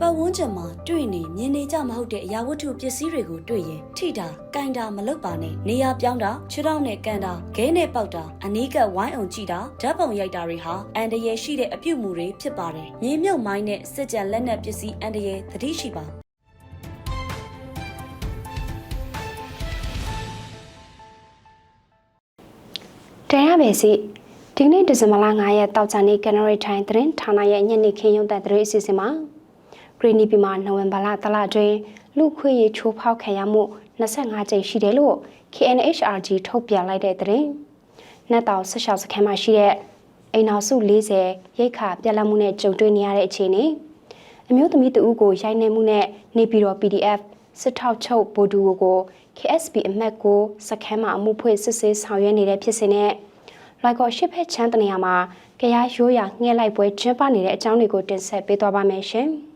ပတ်ဝန်းကျင်မှာတွေ့နေမြင်နေကြမဟုတ်တဲ့အရာဝတ္ထုပစ္စည်းတွေကိုတွေ့ရင်ထိတာ၊ကန်တာမလုပ်ပါနဲ့နေရာပြောင်းတာခြေထောက်နဲ့ကန်တာခဲနဲ့ပေါက်တာအနီးကပ်ဝိုင်းအောင်ကြည့်တာဓာတ်ပုံရိုက်တာတွေဟာအန်တရယ်ရှိတဲ့အပြုတ်မှုတွေဖြစ်ပါတယ်။မြေမြုပ်မိုင်းနဲ့စစ်ကြံလက်နက်ပစ္စည်းအန်တရယ်သတိရှိပါတင်ရပါစီဒီနေ့ဒီဇင်ဘာလ9ရက်တောက်ချာနေ့ကနရီထိုင်သတင်းဌာနရဲ့ညနေခင်းရုံးသက်သတင်းအစီအစဉ်မှာ ဂရီနီပီမှာနိုဝင်ဘာလတလအတွင်းလူခွေရေးချိုးဖောက်ခံရမှု25ကြိမ်ရှိတယ်လို့ KNHRG ထုတ်ပြန်လိုက်တဲ့သတင်း။နတ်တောင်ဆက်ရှောက်စခန်းမှာရှိတဲ့အိမ်နောက်စု40ရိတ်ခါပြက်လက်မှုနဲ့ကြုံတွေ့နေရတဲ့အခြေအနေအမျိုးသမီးတဦးကိုရိုက်နှက်မှုနဲ့နေပြည်တော် PDF စစ်ထောက်ချုပ်ဗိုလ်ဒူကို KSB အမတ်ကိုစခန်းမှာအမှုဖွင့်စစ်ဆေးဆောင်ရွက်နေတဲ့ဖြစ်စဉ်နဲ့လိုက်ကော်ရှစ်ဖက်ချမ်းတနေရာမှာကြားရိုးရာငှက်လိုက်ပွဲကျင်းပနေတဲ့အကြောင်းတွေကိုတင်ဆက်ပေးသွားပါမယ်ရှင်။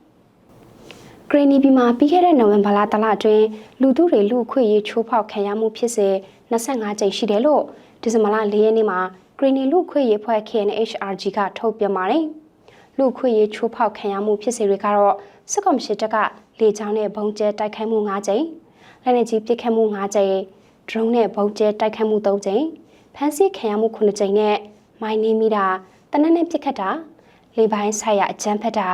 ဂရနီဘီမှာပြီးခဲ့တဲ့နိုဝင်ဘာလတလအတွင်းလူသူတွေလူအခွင့်ရေးချိုးဖောက်ခံရမှုဖြစ်စေ25ကြိမ်ရှိတယ်လို့ဒီဇင်ဘာလ4ရက်နေ့မှာဂရနီလူအခွင့်ရေးဖွဲ့ KNHRG ကထုတ်ပြန်ပါတယ်။လူအခွင့်ရေးချိုးဖောက်ခံရမှုဖြစ်စေတွေကတော့စစ်ကောင်စီတပ်ကလေကြောင်းနဲ့ဘုံကျဲတိုက်ခိုက်မှု5ကြိမ်လက်နက်ကြီးပစ်ခတ်မှု5ကြိမ်ဒရုန်းနဲ့ဘုံကျဲတိုက်ခိုက်မှု3ကြိမ်ဖမ်းဆီးခံရမှု9ကြိမ်နဲ့မိုင်းနေမိတာတနက်နဲ့ပစ်ခတ်တာလေပိုင်းဆိုင်ရာအကြမ်းဖက်တာ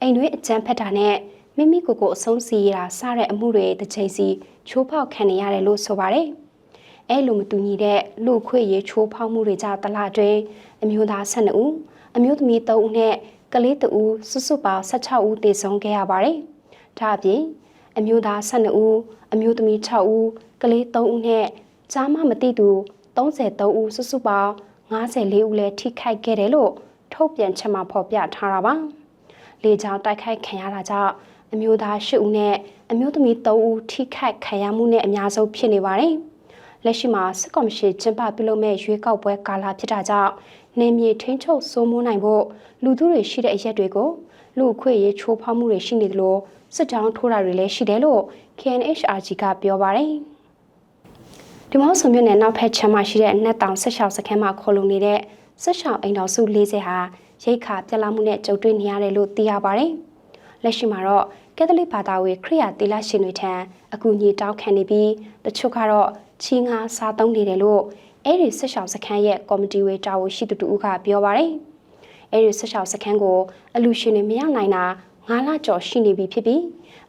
အိမ်တွင်းအကြမ်းဖက်တာနဲ့ မိမိကိုယ်ကိုအဆုံးစီရတာစတဲ့အမှုတွေတစ်ချိန်စီချိုးဖောက်ခံနေရတယ်လို့ဆိုပါတယ်။အဲလိုမတူညီတဲ့လူခွေရေးချိုးဖောက်မှုတွေကြောင့်တလအတွင်းအမျိုးသား12ဦးအမျိုးသမီး3ဦးနဲ့ကလေး2ဦးစုစုပေါင်း16ဦးသေဆုံးခဲ့ရပါတယ်။ဒါအပြင်အမျိုးသား12ဦးအမျိုးသမီး6ဦးကလေး3ဦးနဲ့ကြားမမတိသူ33ဦးစုစုပေါင်း54ဦးလည်းထိခိုက်ခဲ့တယ်လို့ထုတ်ပြန်ချက်မှာဖော်ပြထားတာပါ။လေကြောင်းတိုက်ခိုက်ခံရတာကြောင့် အမျိုးသား10ဦးနဲ့အမျိုးသမီး3ဦးထိခိုက်ခံရမှုနဲ့အများဆုံးဖြစ်နေပါတယ်။လက်ရှိမှာစစ်ကောင်စီကျင်းပပြုလုပ်မဲ့ရွေးကောက်ပွဲကာလဖြစ်တာကြောင့်နေမြေထိန်းချုပ်စိုးမိုးနိုင်ဖို့လူသူတွေရှိတဲ့အရက်တွေကိုလူအခွင့်ရေးချိုးဖောက်မှုတွေရှိနေသလိုစစ်တောင်းထိုးတာတွေလည်းရှိတယ်လို့ KNHRG ကပြောပါတယ်။ဒီမော့ဆိုမြို့နယ်နောက်ဖက်ချမ်းမှာရှိတဲ့နတ်တောင်ဆက်ရှောက်စခန်းမှာခေါ်လုံနေတဲ့ဆက်ရှောက်အိမ်တော်စု40ဟာရိတ်ခါပြက်လာမှုနဲ့ကြုံတွေ့နေရတယ်လို့သိရပါတယ်။ လက်ရှိမှာတော့ကက်သလစ်ဘာသာဝင်ခရစ်ယာန်သီလရှင်တွေထံအကူအညီတောင်းခံနေပြီးတချို့ကတော့ချီငါစားသုံးနေတယ်လို့အဲ့ဒီဆက်ရှောက်စခန်းရဲ့ကော်မတီဝေတာဝန်ရှိသူတူကပြောပါတယ်။အဲ့ဒီဆက်ရှောက်စခန်းကိုအလူရှင်တွေမရနိုင်တာ9လကျော်ရှိနေပြီဖြစ်ပြီး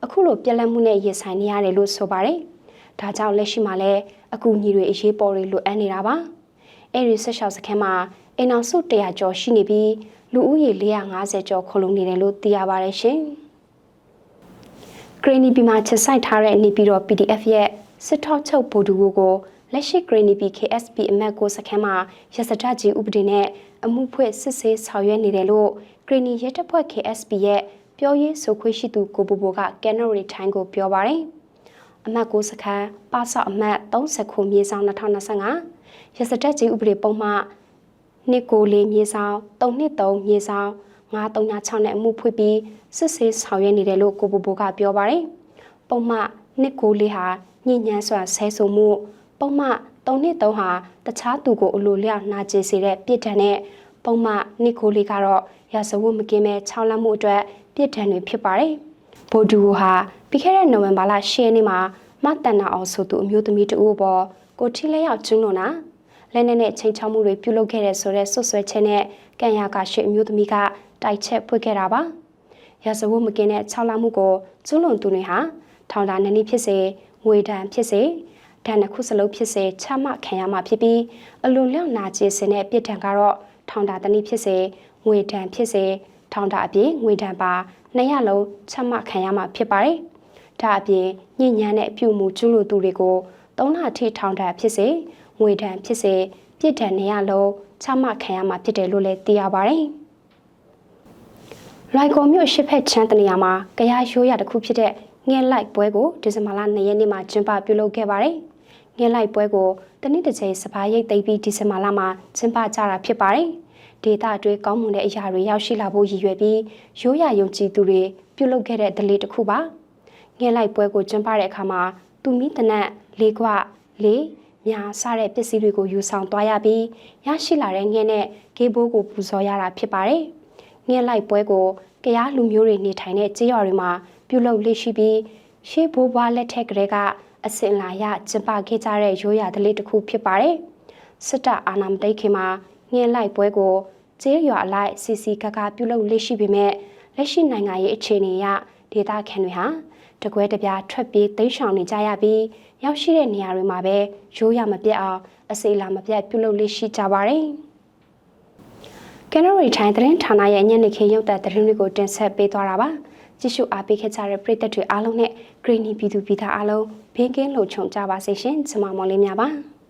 အခုလိုပြက်လက်မှုနဲ့ရင်ဆိုင်နေရတယ်လို့ဆိုပါတယ်။ဒါကြောင့်လက်ရှိမှာလည်းအကူအညီတွေအရေးပေါ်တွေလိုအပ်နေတာပါ။အဲဒီဆက်ရှောက်စခန်းမှာအိမ်အောင်စု100ကျော်ရှိနေပြီးလူဦးရေ450ကျော်ခလုံးနေတယ်လို့သိရပါတယ်ရှင်။ ဂရနီပီမှာချက်ဆိုင်ထားတဲ့နေပြည်တော် PDF ရဲ့စစ်ထောက်ချုပ်ဗိုလ်ဒူကိုလက်ရှိ Green P KSP အမတ်ကိုစခန်းမှာရစတကြီးဥပဒေနဲ့အမှုဖွဲ့စစ်ဆေးဆောင်ရွက်နေတယ်လို့ Green ရဲတပ်ဖွဲ့ KSP ရဲ့ပြောရေးဆိုခွင့်ရှိသူကိုဘူဘူကကန်နိုရီထိုင်းကိုပြောပါတယ်။အမတ်ကိုစခန်းပါဆောက်အမတ်30ခုမြေဆောင်2025ရစတက်ကြီးဥပဒေပုံမှနှစ်ကိုလေးမြေဆောင်323မြေဆောင် 9336နဲ့အမှုဖွင့်ပြီးစစ်ဆေးဆောင်ရွက်နေတယ်လို့ကိုဘူဘူကပြောပါတယ်။ပုံမှနှစ်ကိုလေးဟာညဉ့်ညမ်းစွာဆဲဆိုမှုပုံမှ3နှစ်3ဟာတခြားသူကိုအလိုလျောက်နာကျင်စေတဲ့ပြစ်ဒဏ်နဲ့ပုံမှနှစ်ကိုလေးကတော့ရာဇဝတ်မကင်းမဲ့၆လမှုအတွက်ပြစ်ဒဏ်တွေဖြစ်ပါတယ်။ဗိုလ်ဒူဟာပြီးခဲ့တဲ့နိုဝင်ဘာလ10ရက်နေ့မှာမတန်နာအောင်ဆိုသူအမျိုးသမီးတဦးပေါ်ကိုထီလဲရောက်ကျွန်းလွန်တာလက်နက်နဲ့ချိန်ချောက်မှုတွေပြုလုပ်ခဲ့တဲ့ဆိုတဲ့ဆွဆွဲချက်နဲ့ကံရကရှိအမျိုးသမီးက တိုက်ချက်ဖွင့်ခဲ့တာပါ။ရာဇဝတ်မကင်းတဲ့၆လမှုကိုကျွန်းလွန်သူတွေဟာထောင်တာနည်းနည်းဖြစ်စေငွေဒဏ်ဖြစ်စေဒဏ်တစ်ခုစလုံးဖြစ်စေချမှတ်ခံရမှာဖြစ်ပြီးအလွန်လျောက်နာကျင်စင်တဲ့ပြစ်ဒဏ်ကတော့ထောင်တာတနည်းဖြစ်စေငွေဒဏ်ဖြစ်စေထောင်တာအပြင်ငွေဒဏ်ပါနှစ်ရလုံးချမှတ်ခံရမှာဖြစ်ပါတယ်။ဒါအပြင်ညဉ့်ညမ်းတဲ့အပြုမှုကျူးလွန်သူတွေကိုသုံးလထိထောင်ဒဏ်ဖြစ်စေငွေဒဏ်ဖြစ်စေပြစ်ဒဏ်နှစ်ရလုံးချမှတ်ခံရမှာဖြစ်တယ်လို့လည်းသိရပါတယ်။ လိုက်ကော်မြို့ရှစ်ဖက်ချမ်းတနေရာမှာကြရရိုးရတစ်ခုဖြစ်တဲ့ငဲလိုက်ပွဲကိုဒီဇင်ဘာလ2ရက်နေ့မှာကျင်းပပြုလုပ်ခဲ့ပါတယ်။ငဲလိုက်ပွဲကိုတနည်းတစ်ချိန်စပားရိတ်သိမ်းပြီးဒီဇင်ဘာလမှာကျင်းပကြတာဖြစ်ပါတယ်။ဒေတာအတွင်းကောင်းမွန်တဲ့အရာတွေရောက်ရှိလာဖို့ရည်ရွယ်ပြီးရိုးရယုံကြည်သူတွေပြုလုပ်ခဲ့တဲ့ဒလေးတစ်ခုပါ။ငဲလိုက်ပွဲကိုကျင်းပတဲ့အခါမှာသူမိတနက်လေးကွလေးများစတဲ့ပစ္စည်းတွေကိုယူဆောင်သွားရပြီးရရှိလာတဲ့ငဲနဲ့ဂေးဘိုးကိုပူဇော်ရတာဖြစ်ပါတယ်။ ငဲလိုက်ပွဲကိုကရားလူမျိုးတွေနေထိုင်တဲ့ကျေးရွာတွေမှာပြုလုပ်လက်ရှိပြီးရှေးဘိုးဘွားလက်ထက်ကလေးကအစင်လာရကျင်းပခဲ့ကြတဲ့ရိုးရာဓလေ့တစ်ခုဖြစ်ပါတယ်။စစ်တပ်အာဏာမသိမ်းခင်မှာငင်းလိုက်ပွဲကိုကျေးရွာအလိုက်စီစီကကပြုလုပ်လက်ရှိပေမဲ့လက်ရှိနိုင်ငံရေးအခြေအနေအရဒေသခံတွေဟာတကွဲတပြားထွက်ပြေးတိမ်းရှောင်နေကြရပြီးရောက်ရှိတဲ့နေရာတွေမှာပဲရိုးရမပြတ်အောင်အစိလာမပြတ်ပြုလုပ်လက်ရှိကြပါတယ်။ ကန်နရီထိုင်းသတင်းဌာနရဲ့ညနေခင်းရုပ်သံသတင်းတွေကိုတင်ဆက်ပေးသွားတာပါ။ကြည့်ရှုအားပေးခဲ့ကြတဲ့ပရိသတ်တွေအားလုံးနဲ့ဂရင်းနီပြည်သူပြည်သားအားလုံးဘေးကင်းလုံခြုံကြပါစေရှင်။ကျွန်မမော်လေးများပါ။